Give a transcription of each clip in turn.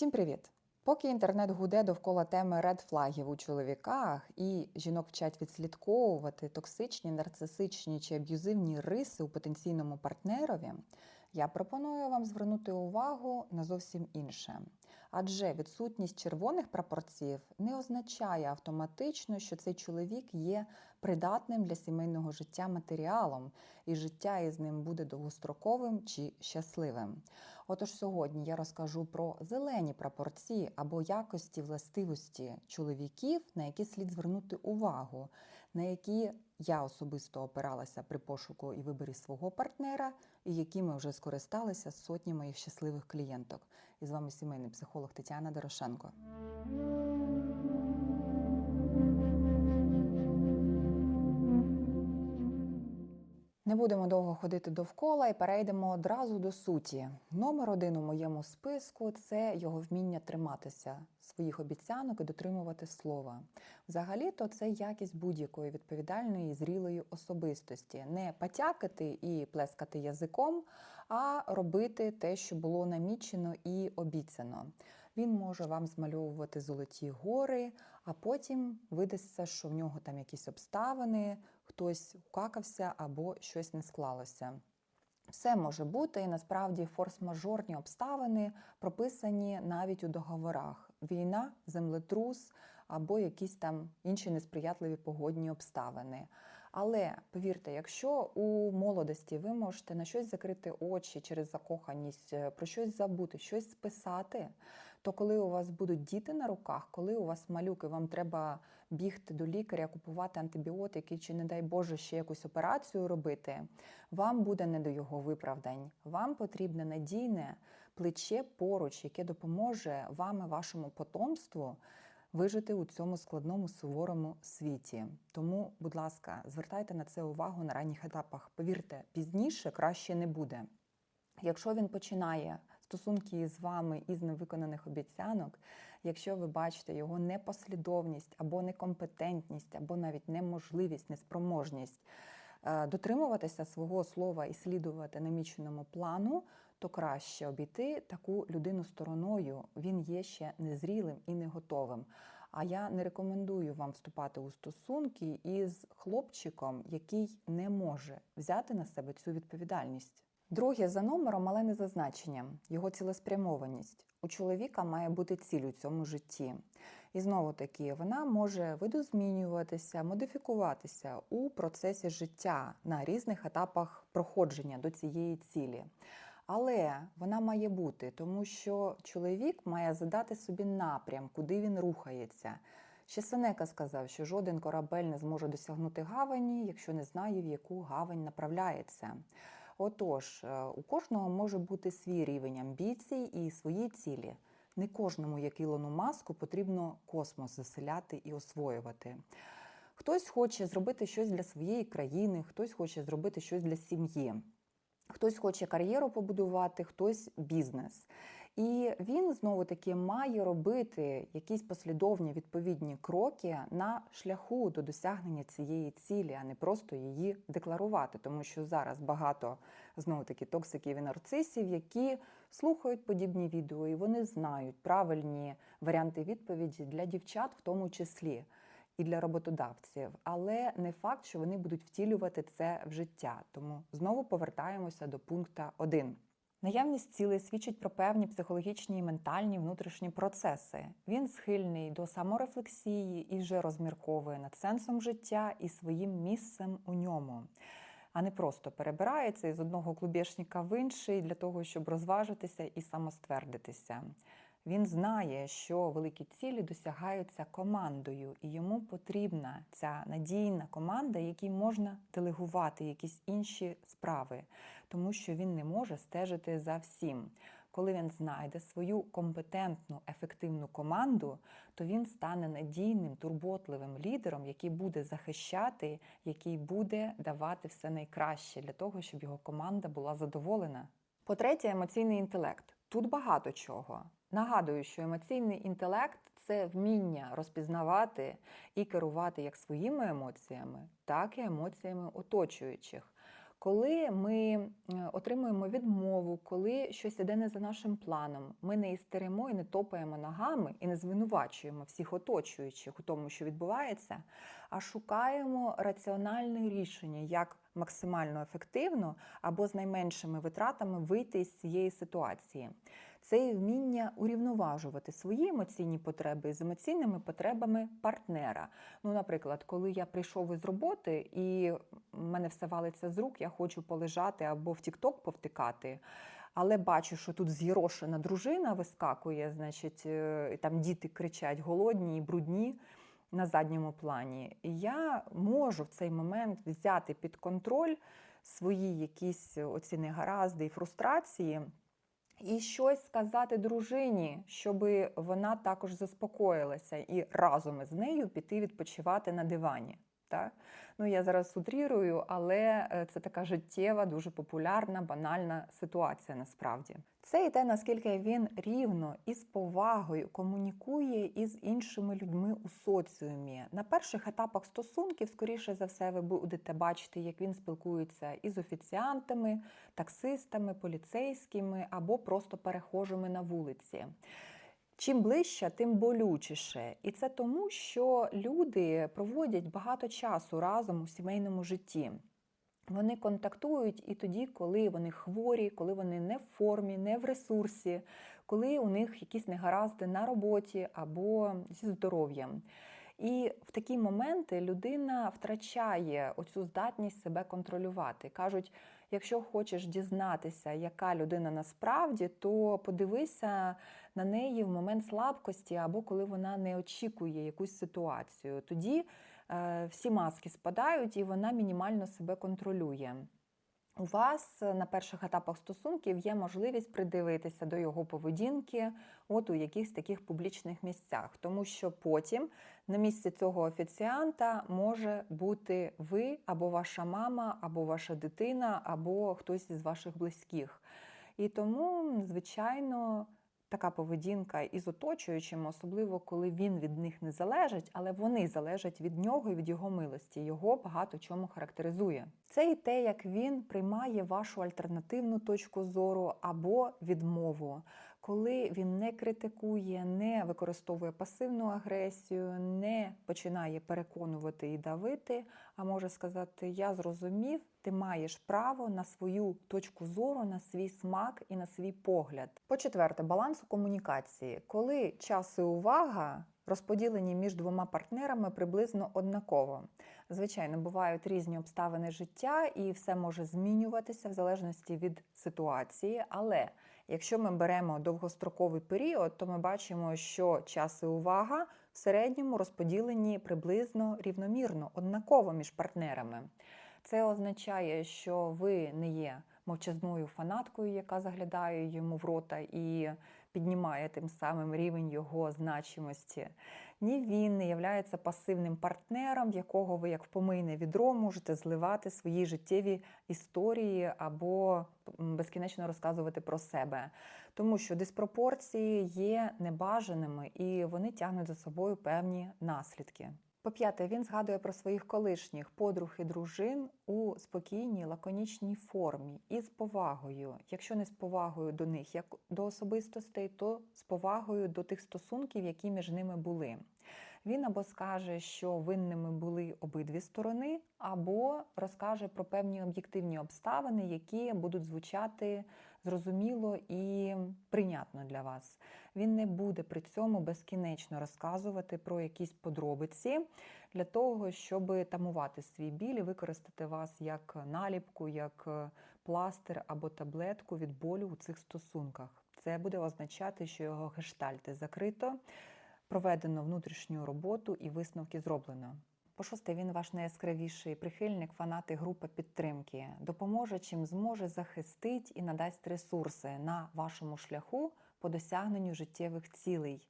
Всім привіт! Поки інтернет гуде довкола теми редфлагів у чоловіках і жінок вчать відслідковувати токсичні, нарцисичні чи аб'юзивні риси у потенційному партнерові, я пропоную вам звернути увагу на зовсім інше. Адже відсутність червоних прапорців не означає автоматично, що цей чоловік є придатним для сімейного життя матеріалом, і життя із ним буде довгостроковим чи щасливим. Отож, сьогодні я розкажу про зелені прапорці або якості властивості чоловіків, на які слід звернути увагу, на які я особисто опиралася при пошуку і виборі свого партнера, і якими вже скористалися сотні моїх щасливих клієнток. І з вами сімейний психолог Тетяна Дорошенко. Не будемо довго ходити довкола і перейдемо одразу до суті. Номер один у моєму списку це його вміння триматися своїх обіцянок і дотримувати слова. Взагалі-то це якість будь-якої відповідальної і зрілої особистості. Не потякати і плескати язиком, а робити те, що було намічено і обіцяно. Він може вам змальовувати золоті гори, а потім видасться, що в нього там якісь обставини, хтось укакався або щось не склалося. Все може бути, і насправді форс-мажорні обставини прописані навіть у договорах: війна, землетрус або якісь там інші несприятливі погодні обставини. Але повірте, якщо у молодості ви можете на щось закрити очі через закоханість, е, про щось забути, щось списати, то коли у вас будуть діти на руках, коли у вас малюки, вам треба бігти до лікаря, купувати антибіотики чи, не дай Боже, ще якусь операцію робити, вам буде не до його виправдань. Вам потрібне надійне плече поруч, яке допоможе вам і вашому потомству вижити у цьому складному суворому світі. Тому, будь ласка, звертайте на це увагу на ранніх етапах. Повірте, пізніше краще не буде. Якщо він починає стосунки з вами із невиконаних обіцянок, якщо ви бачите його непослідовність або некомпетентність, або навіть неможливість, неспроможність е, дотримуватися свого слова і слідувати наміченому плану, то краще обійти таку людину стороною. Він є ще незрілим і не готовим. А я не рекомендую вам вступати у стосунки із хлопчиком, який не може взяти на себе цю відповідальність. Друге за номером, але не за значенням його цілеспрямованість. У чоловіка має бути ціль у цьому житті. І знову таки, вона може видозмінюватися, модифікуватися у процесі життя на різних етапах проходження до цієї цілі. Але вона має бути, тому що чоловік має задати собі напрям, куди він рухається. Ще Сенека сказав, що жоден корабель не зможе досягнути гавані, якщо не знає, в яку гавань направляється. Отож, е, у кожного може бути свій рівень амбіцій і свої цілі. Не кожному, як Ілону маску, потрібно космос заселяти і освоювати. Хтось хоче зробити щось для своєї країни, хтось хоче зробити щось для сім'ї. Хтось хоче кар'єру побудувати, хтось бізнес. І він знову таки має робити якісь послідовні відповідні кроки на шляху до досягнення цієї цілі, а не просто її декларувати. Тому що зараз багато знову таки токсиків і нарцисів, які слухають подібні відео, і вони знають правильні варіанти відповіді для дівчат, в тому числі і для роботодавців, але не факт, що вони будуть втілювати це в життя. Тому знову повертаємося до пункту 1. Наявність цілей свідчить про певні психологічні і ментальні внутрішні процеси. Він схильний до саморефлексії і вже розмірковує над сенсом життя і своїм місцем у ньому, а не просто перебирається із одного клубешника в інший для того, щоб розважитися і самоствердитися. Він знає, що великі цілі досягаються командою, і йому потрібна ця надійна команда, якій можна делегувати якісь інші справи, тому що він не може стежити за всім. Коли він знайде свою компетентну, ефективну команду, то він стане надійним, турботливим лідером, який буде захищати, який буде давати все найкраще для того, щоб його команда була задоволена. По-третє, емоційний інтелект. Тут багато чого. Нагадую, що емоційний інтелект це вміння розпізнавати і керувати як своїми емоціями, так і емоціями оточуючих. Коли ми е, отримуємо відмову, коли щось іде не за нашим планом, ми не істеримо і не топаємо ногами і не звинувачуємо всіх оточуючих у тому, що відбувається, а шукаємо раціональне рішення, як максимально ефективно або з найменшими витратами вийти з цієї ситуації. Це і вміння урівноважувати свої емоційні потреби з емоційними потребами партнера. Ну, наприклад, коли я прийшов із роботи і в мене все валиться з рук, я хочу полежати або в Тік-Ток повтикати. Але бачу, що тут з'єрошена дружина вискакує, значить, е, там діти кричать голодні і брудні на задньому плані. І я можу в цей момент взяти під контроль свої якісь оці негаразди і фрустрації. І щось сказати дружині, щоб вона також заспокоїлася і разом із нею піти відпочивати на дивані. Так? Ну, я зараз утрірую, але е, це така життєва, дуже популярна, банальна ситуація насправді. Це і те, наскільки він рівно і з повагою комунікує із іншими людьми у соціумі. На перших етапах стосунків, скоріше за все, ви будете бачити, як він спілкується із офіціантами, таксистами, поліцейськими або просто перехожими на вулиці. Чим ближче, тим болючіше. І це тому, що люди проводять багато часу разом у сімейному житті. Вони контактують і тоді, коли вони хворі, коли вони не в формі, не в ресурсі, коли у них якісь негаразди на роботі або зі здоров'ям. І в такі моменти людина втрачає оцю здатність себе контролювати. Кажуть, якщо хочеш дізнатися, яка людина насправді, то подивися на неї в момент слабкості або коли вона не очікує якусь ситуацію. Тоді е, всі маски спадають і вона мінімально себе контролює. У вас на перших етапах стосунків є можливість придивитися до його поведінки, от у якихось таких публічних місцях, тому що потім на місці цього офіціанта може бути ви або ваша мама, або ваша дитина, або хтось із ваших близьких. І тому, звичайно, така поведінка із оточуючими, особливо коли він від них не залежить, але вони залежать від нього і від його милості. Його багато чому характеризує. Це і те, як він приймає вашу альтернативну точку зору або відмову. Коли він не критикує, не використовує пасивну агресію, не починає переконувати і давити, а може сказати: Я зрозумів, ти маєш право на свою точку зору, на свій смак і на свій погляд. По-четверте, баланс у комунікації, коли час і увага розподілені між двома партнерами приблизно однаково. Звичайно, бувають різні обставини життя, і все може змінюватися в залежності від ситуації. Але якщо ми беремо довгостроковий період, то ми бачимо, що час і увага в середньому розподілені приблизно рівномірно, однаково між партнерами. Це означає, що ви не є мовчазною фанаткою, яка заглядає йому в рота і піднімає тим самим рівень його значимості. Ні він не являється пасивним партнером, в якого ви, як в помийне відро, можете зливати свої життєві історії або безкінечно розказувати про себе. Тому що диспропорції є небажаними і вони тягнуть за собою певні наслідки. По-п'яте, він згадує про своїх колишніх подруг і дружин у спокійній, лаконічній формі і з повагою. Якщо не з повагою до них як до особистостей, то з повагою до тих стосунків, які між ними були. Він або скаже, що винними були обидві сторони, або розкаже про певні об'єктивні обставини, які будуть звучати зрозуміло і прийнятно для вас. Він не буде при цьому безкінечно розказувати про якісь подробиці для того, щоб тамувати свій біль і використати вас як наліпку, як пластир або таблетку від болю у цих стосунках. Це буде означати, що його гештальти закрито, проведено внутрішню роботу і висновки зроблено. По шосте, він ваш найяскравіший прихильник, фанати групи підтримки, допоможе чим зможе захистить і надасть ресурси на вашому шляху по досягненню життєвих цілей.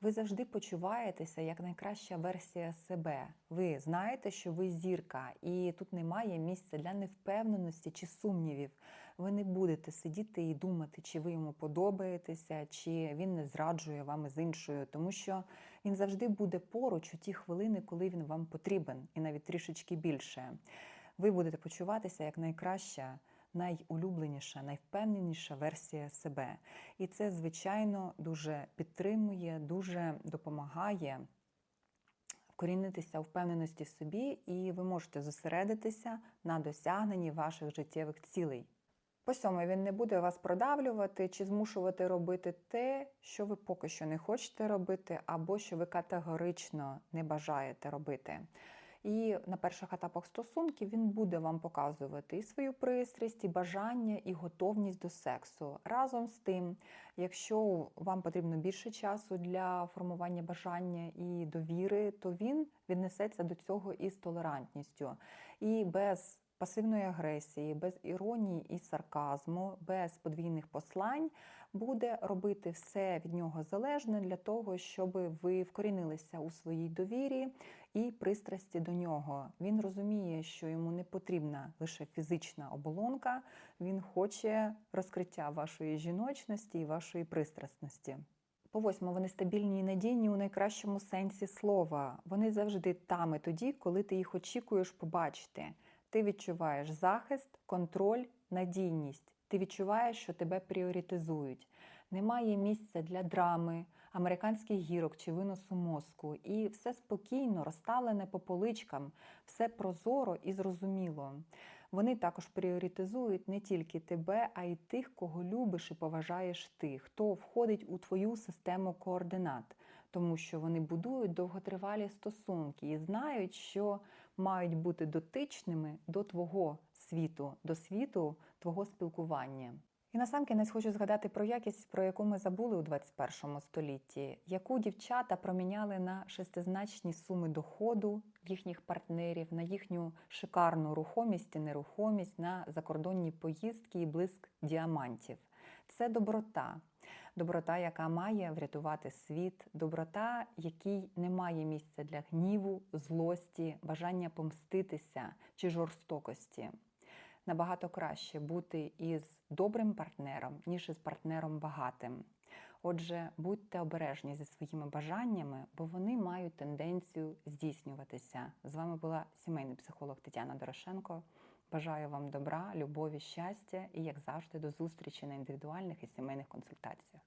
Ви завжди почуваєтеся як найкраща версія себе. Ви знаєте, що ви зірка, і тут немає місця для невпевненості чи сумнівів. Ви не будете сидіти і думати, чи ви йому подобаєтеся, чи він не зраджує вам з іншою, тому що він завжди буде поруч у ті хвилини, коли він вам потрібен, і навіть трішечки більше. ви будете почуватися як найкраща, найулюбленіша, найвпевненіша версія себе. І це, звичайно, дуже підтримує, дуже допомагає вкорінитися у впевненості в собі, і ви можете зосередитися на досягненні ваших життєвих цілей. По сьоме, він не буде вас продавлювати чи змушувати робити те, що ви поки що не хочете робити, або що ви категорично не бажаєте робити. І на перших етапах стосунків він буде вам показувати і свою пристрасть, і бажання, і готовність до сексу. Разом з тим, якщо вам потрібно більше часу для формування бажання і довіри, то він віднесеться до цього із толерантністю і без пасивної агресії, без іронії і сарказму, без подвійних послань буде робити все від нього залежне для того, щоб ви вкорінилися у своїй довірі і пристрасті до нього. Він розуміє, що йому не потрібна лише фізична оболонка, він хоче розкриття вашої жіночності і вашої пристрасності. По восьме, вони стабільні і надійні у найкращому сенсі слова. Вони завжди там і тоді, коли ти їх очікуєш побачити. Ти відчуваєш захист, контроль, надійність. Ти відчуваєш, що тебе пріоритизують. Немає місця для драми, американських гірок чи виносу мозку. І все спокійно розставлене по поличкам, все прозоро і зрозуміло. Вони також пріоритизують не тільки тебе, а й тих, кого любиш і поважаєш ти, хто входить у твою систему координат, тому що вони будують довготривалі стосунки і знають, що мають бути дотичними до твого світу, до світу твого спілкування. І насамкінець хочу згадати про якість, про яку ми забули у 21 столітті, яку дівчата проміняли на шестизначні суми доходу їхніх партнерів, на їхню шикарну рухомість і нерухомість, на закордонні поїздки і блиск діамантів. Це доброта. Доброта, яка має врятувати світ, доброта, якій немає місця для гніву, злості, бажання помститися чи жорстокості. Набагато краще бути із добрим партнером, ніж із партнером багатим. Отже, будьте обережні зі своїми бажаннями, бо вони мають тенденцію здійснюватися. З вами була сімейний психолог Тетяна Дорошенко. Бажаю вам добра, любові, щастя і, як завжди, до зустрічі на індивідуальних і сімейних консультаціях.